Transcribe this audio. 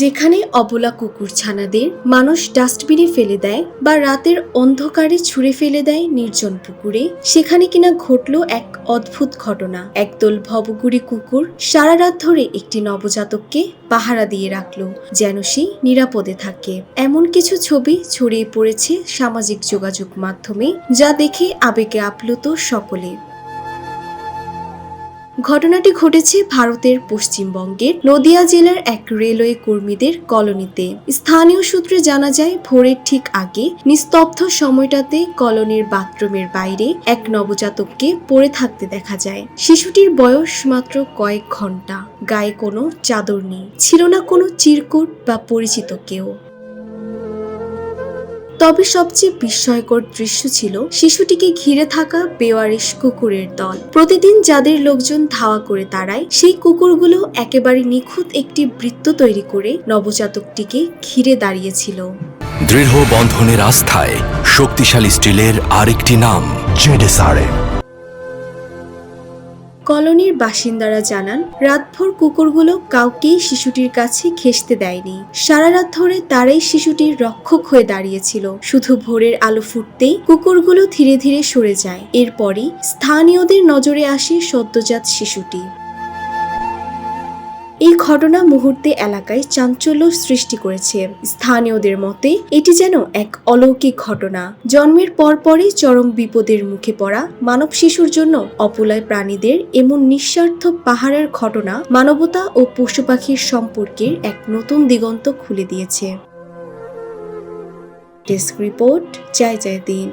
যেখানে অবলা কুকুর ছানাদের মানুষ ডাস্টবিনে ফেলে দেয় বা রাতের অন্ধকারে ছুঁড়ে ফেলে দেয় নির্জন পুকুরে, সেখানে কিনা ঘটল এক অদ্ভুত ঘটনা। একদল ভবগুড়ি কুকুর সারা রাত ধরে একটি নবজাতককে পাহারা দিয়ে রাখল, যেন সে নিরাপদে থাকে। এমন কিছু ছবি ছড়িয়ে পড়েছে সামাজিক যোগাযোগ মাধ্যমে, যা দেখে আবেগে আপ্লুত সকলে। ঘটনাটি ঘটেছে ভারতের পশ্চিমবঙ্গের নদিয়া জেলার এক রেলওয়ে কর্মীদের কলোনিতে। স্থানীয় সূত্রে জানা যায়, ভোরের ঠিক আগে নিস্তব্ধ সময়টাতে কলোনির বাথরুমের বাইরে এক নবজাতককে পড়ে থাকতে দেখা যায়। শিশুটির বয়স মাত্র কয়েক ঘণ্টা। গায়ে কোনো চাদর নেই। ছিল না কোনো চিরকুট বা পরিচিত কেউ। তবে সবচেয়ে বিস্ময়কর দৃশ্য ছিল শিশুটিকে ঘিরে থাকা বেওয়ারিশ কুকুরের দল। প্রতিদিন যাদের লোকজন ধাওয়া করে তাড়ায়, সেই কুকুরগুলো একেবারে নিখুঁত একটি বৃত্ত তৈরি করে নবজাতকটিকে ঘিরে দাঁড়িয়েছিল। দৃঢ় বন্ধনের আস্থায় শক্তিশালী স্টিলের আরেকটি নাম, জেডেসআরএম। কলোনির বাসিন্দারা জানান, রাতভর কুকুরগুলো কাউকেই শিশুটির কাছে খেসতে দেয়নি। সারা রাত ধরে তারাই শিশুটির রক্ষক হয়ে দাঁড়িয়েছিল। শুধু ভোরের আলো ফুটতেই কুকুরগুলো ধীরে ধীরে সরে যায়। এরপরই স্থানীয়দের নজরে আসে সদ্যজাত শিশুটি। এই ঘটনা মুহূর্তে এলাকায় চাঞ্চল্য সৃষ্টি করেছে। স্থানীয়দের মতে, এটি যেন এক অলৌকিক ঘটনা। জন্মের পরপরই চরম বিপদের মুখে পড়া মানব শিশুর জন্য অপলয় প্রাণীদের এমন নিঃস্বার্থ পাহাড়ের ঘটনা মানবতা ও পশু পাখির সম্পর্কের এক নতুন দিগন্ত খুলে দিয়েছে। ডেস্ক রিপোর্ট, জয় জয় দিন